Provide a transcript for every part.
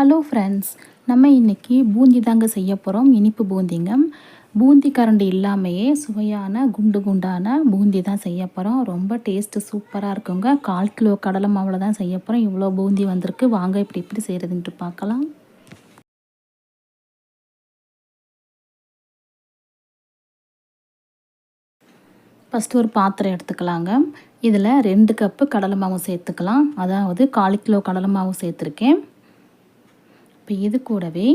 Hello friends நம்ம இன்றைக்கி பூந்தி தாங்க செய்ய போகிறோம் இனிப்பு பூந்திங்க பூந்தி கரண்டி இல்லாமையே சுவையான குண்டு குண்டான பூந்தி தான் செய்ய போகிறோம் ரொம்ப டேஸ்ட்டு சூப்பராக இருக்குங்க. கால் கிலோ கடலை மாவில் தான் செய்ய போகிறோம் இவ்வளோ பூந்தி வந்திருக்கு. வாங்க இப்படி இப்படி செய்கிறதுன்ட்டு பார்க்கலாம். ஃபஸ்ட்டு ஒரு பாத்திரம் எடுத்துக்கலாங்க. இதில் ரெண்டு கப்பு கடலை மாவு சேர்த்துக்கலாம். அதாவது கால் கிலோ கடலை மாவு சேர்த்துருக்கேன். இப்போ இது கூடவே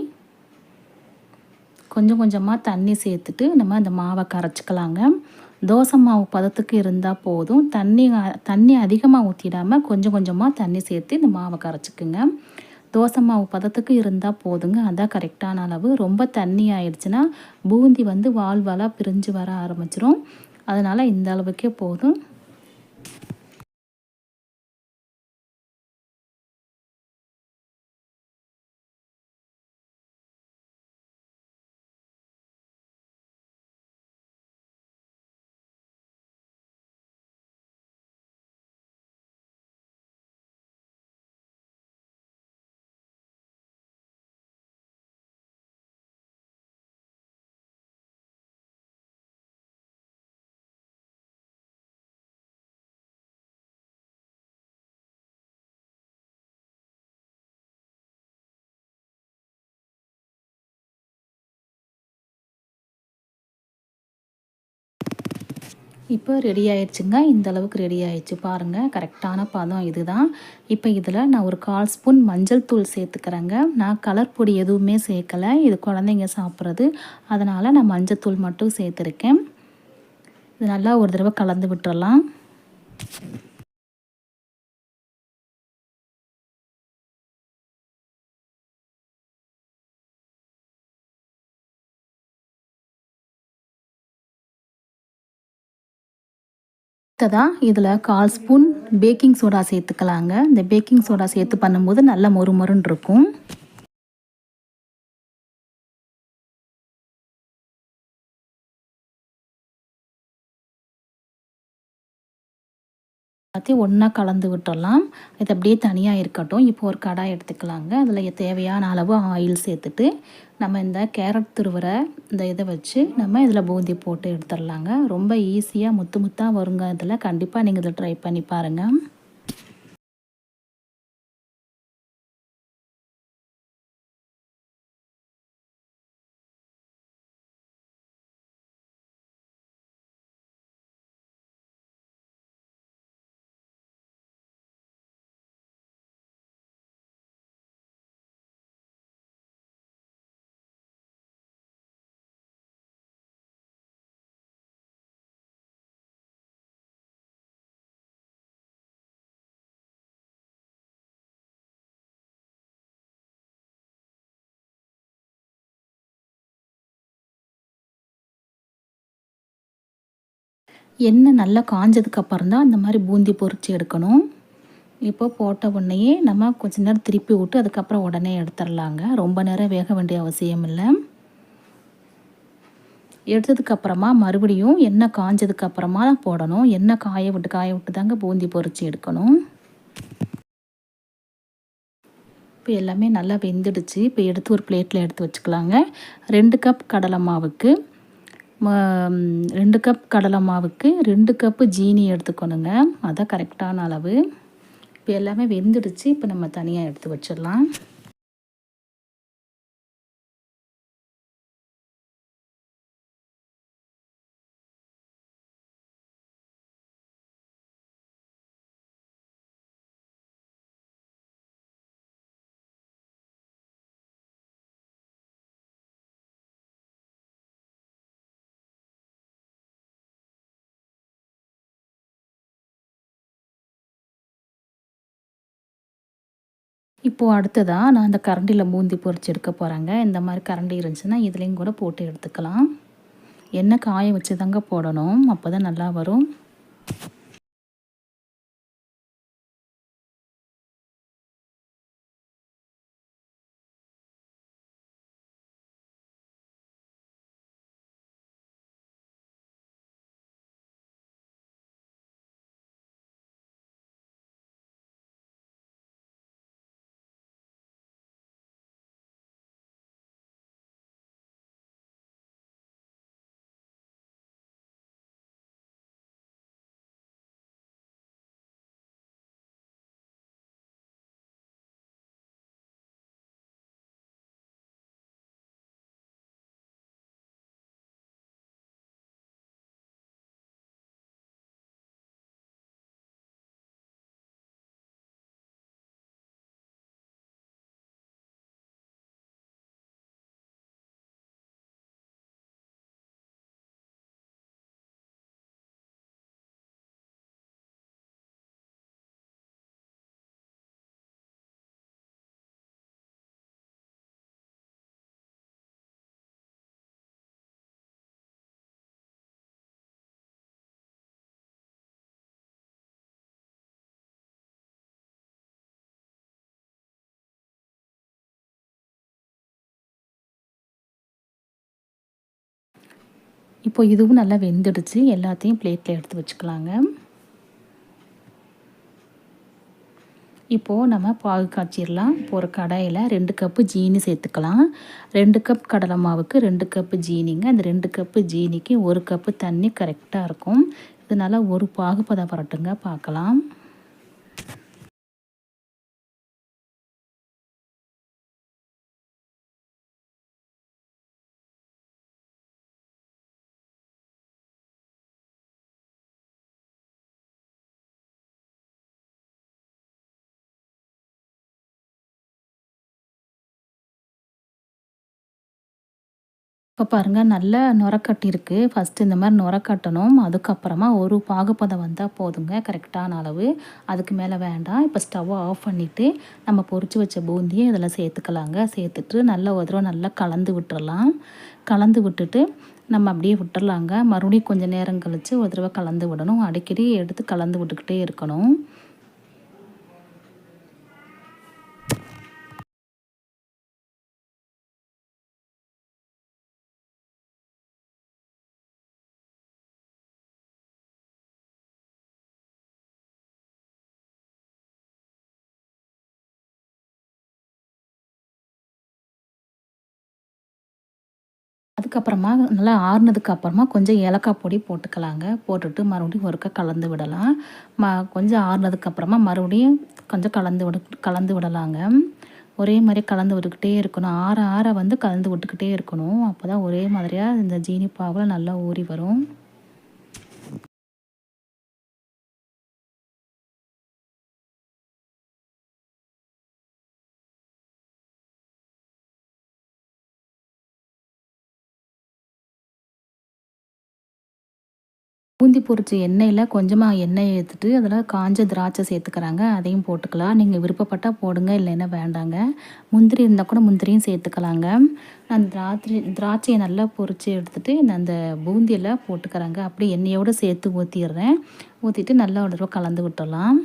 கொஞ்சம் கொஞ்சமாக தண்ணி சேர்த்துட்டு நம்ம அந்த மாவை கரைச்சிக்கலாங்க. தோசை மாவு பதத்துக்கு இருந்தால் போதும். தண்ணி தண்ணி அதிகமாக ஊற்றிடாமல் கொஞ்சம் கொஞ்சமாக தண்ணி சேர்த்து இந்த மாவை கரைச்சிக்குங்க. தோசை மாவு பதத்துக்கு இருந்தால் போதுங்க. அதான் கரெக்டான அளவு. ரொம்ப தண்ணி ஆயிடுச்சுன்னா பூந்தி வந்து வாழ்வாலாக பிரிஞ்சு வர ஆரம்பிச்சிரும். அதனால் இந்த அளவுக்கே போதும். இப்போ ரெடி ஆயிடுச்சுங்க. இந்த அளவுக்கு ரெடி ஆயிடுச்சு பாருங்கள் கரெக்டான பதம் இதுதான். இப்போ இதில் நான் ஒரு கால் ஸ்பூன் மஞ்சள் தூள் சேர்த்துக்கிறேங்க. நான் கலர் பொடி எதுவுமே சேர்க்கலை. இது குழந்தைங்க சாப்பிட்றது. அதனால் நான் மஞ்சள் தூள் மட்டும் சேர்த்துருக்கேன். இது நல்லா ஒரு தடவை கலந்து விட்டுறலாம். அடுத்ததாக இதில் கால் ஸ்பூன் பேக்கிங் சோடா சேர்த்துக்கலாங்க. இந்த பேக்கிங் சோடா சேர்த்து பண்ணும்போது நல்ல மொறு மொறுன்னு இருக்கும். எல்லாத்தையும் ஒன்றா கலந்து விட்டுடலாம் இது அப்படியே தனியாக இருக்கட்டும். இப்போ ஒரு கடாய் எடுத்துக்கலாங்க. அதில் தேவையான அளவு ஆயில் சேர்த்துட்டு நம்ம இந்த கேரட் துருவரை இந்த இதை வச்சு நம்ம இதில் பூந்தி போட்டு எடுத்துடலாங்க. ரொம்ப ஈஸியாக முத்து முத்தாக வருங்க. இதில் கண்டிப்பாக நீங்கள் இதில் ட்ரை பண்ணி பாருங்கள் எண்ணெய் நல்லா காஞ்சதுக்கப்புறம் தான் அந்த மாதிரி பூந்தி பொறிச்சு எடுக்கணும். இப்போ போட்ட உடனேயே நம்ம கொஞ்ச நேரம் திருப்பி விட்டு அதுக்கப்புறம் உடனே எடுத்துடலாங்க. ரொம்ப நேரம் வேக வேண்டிய அவசியம் இல்லை. எடுத்ததுக்கப்புறமா மறுபடியும் எண்ணெய் காஞ்சதுக்கப்புறமா தான் போடணும். எண்ணெய் காய விட்டு காய விட்டு தாங்க பூந்தி பொறிச்சு எடுக்கணும். இப்போ எல்லாமே நல்லா வெந்துடுச்சு. இப்போ எடுத்து ஒரு பிளேட்டில் எடுத்து வச்சுக்கலாங்க. ரெண்டு கப் கடலை மாவுக்கு ரெண்டு கப் கடலை மாவுக்கு ரெண்டு கப்பு ஜீனி எடுத்துக்கணுங்க. அதான் கரெக்டான அளவு. இப்போ எல்லாமே வெந்துடுச்சு. இப்போ நம்ம தனியாக எடுத்து வச்சிடலாம். இப்போது அடுத்ததாக நான் அந்த கரண்டியில் பூந்தி பொறிச்சு எடுக்க போகிறேங்க இந்த மாதிரி கரண்டி இருந்துச்சுன்னா இதுலேயும் கூட போட்டு எடுத்துக்கலாம். எண்ணெய் காய வச்சு தாங்க போடணும். அப்போ தான் நல்லா வரும். இப்போ இதுவும் நல்லா வெந்துடுச்சு. எல்லாத்தையும் பிளேட்டில் எடுத்து வச்சுக்கலாங்க. இப்போது நம்ம பாகு காய்ச்சிடலாம் இப்போ ஒரு கடாயில் ரெண்டு கப்பு ஜீனி சேர்த்துக்கலாம். ரெண்டு கப் கடலை மாவுக்கு ரெண்டு கப்பு ஜீனிங்க. அந்த ரெண்டு கப்பு ஜீனிக்கு ஒரு கப்பு தண்ணி கரெக்டாக இருக்கும். இதனால் ஒரு பாகுபதம் வரட்டுங்க. பார்க்கலாம். இப்போ பாருங்கள் நல்ல நுரக்கட்டிருக்கு ஃபஸ்ட்டு இந்த மாதிரி நுரக்கட்டணும். அதுக்கப்புறமா ஒரு பாகுப்பதம் வந்தால் போதுங்க கரெக்டான அளவு. அதுக்கு மேலே வேண்டாம். இப்போ ஸ்டவ்வை ஆஃப் பண்ணிவிட்டு நம்ம பொறிச்சு வச்ச பூந்தியை இதில் சேர்த்துக்கலாங்க. சேர்த்துட்டு நல்லா ஒரு தடவை நல்லா கலந்து விட்டுறலாம். கலந்து விட்டுட்டு நம்ம அப்படியே விட்டுறலாங்க. மறுபடியும் கொஞ்சம் நேரம் கழித்து ஒரு தடவை கலந்து விடணும். அடிக்கடி எடுத்து கலந்து விட்டுக்கிட்டே இருக்கணும். அதுக்கப்புறமா நல்லா ஆறுனதுக்கு அப்புறமா கொஞ்சம் ஏலக்காய் பொடி போட்டுக்கலாங்க. போட்டுட்டு மறுபடியும் ஒருக்க கலந்து விடலாம். ம கொஞ்சம் ஆறுனதுக்கப்புறமா மறுபடியும் கொஞ்சம் கலந்து விட கலந்து விடலாங்க. ஒரே மாதிரி கலந்து விட்டுக்கிட்டே இருக்கணும். ஆற ஆற வந்து கலந்து விட்டுக்கிட்டே இருக்கணும். அப்போ தான் ஒரே மாதிரியாக இந்த ஜீனி பாவில் நல்லா ஊறி வரும். பூந்தி பொரிச்ச எண்ணெயில் கொஞ்சமாக எண்ணெய் எடுத்துட்டு அதில் காஞ்ச திராட்சை சேர்த்துக்கிறாங்க. அதையும் போட்டுக்கலாம். நீங்கள் விருப்பப்பட்டால் போடுங்க இல்லைன்னா வேண்டாங்க. முந்திரி இருந்தால் கூட முந்திரியும் சேர்த்துக்கலாங்க. நான் திராட்சை திராட்சையை நல்லா பொரித்து எடுத்துகிட்டு அந்த பூந்தியில் போட்டுக்கிறாங்க. அப்படி எண்ணெயோடு சேர்த்து ஊற்றிடுறேன் ஊற்றிட்டு நல்லா ஒரு தடவை கலந்து விட்டுடலாம்.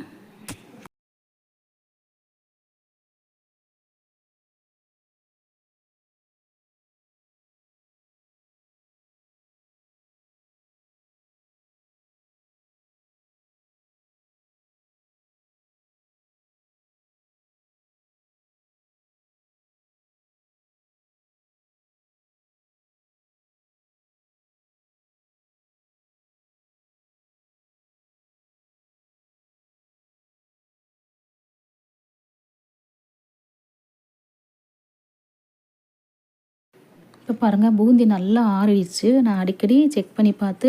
இப்போ பாருங்கள் பூந்தி நல்லா ஆறிடுச்சு. நான் அடிக்கடி செக் பண்ணி பார்த்து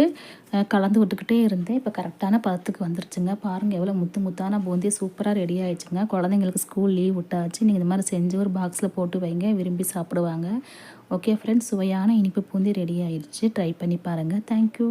கலந்து விட்டுக்கிட்டே இருந்தேன். இப்போ கரெக்டான பதத்துக்கு வந்துருச்சுங்க. பாருங்கள் எவ்வளோ முத்து முத்தான பூந்தி சூப்பராக ரெடி ஆகிடுச்சுங்க குழந்தைங்களுக்கு ஸ்கூல் லீவ் விட்டாச்சு. நீங்கள் இந்த மாதிரி செஞ்சு ஒரு பாக்ஸில் போட்டு வைங்க. விரும்பி சாப்பிடுவாங்க. ஓகே ஃப்ரெண்ட்ஸ் சுவையான இனிப்பு பூந்தி ரெடி ஆயிடுச்சு. ட்ரை பண்ணி பாருங்கள் தேங்க்யூ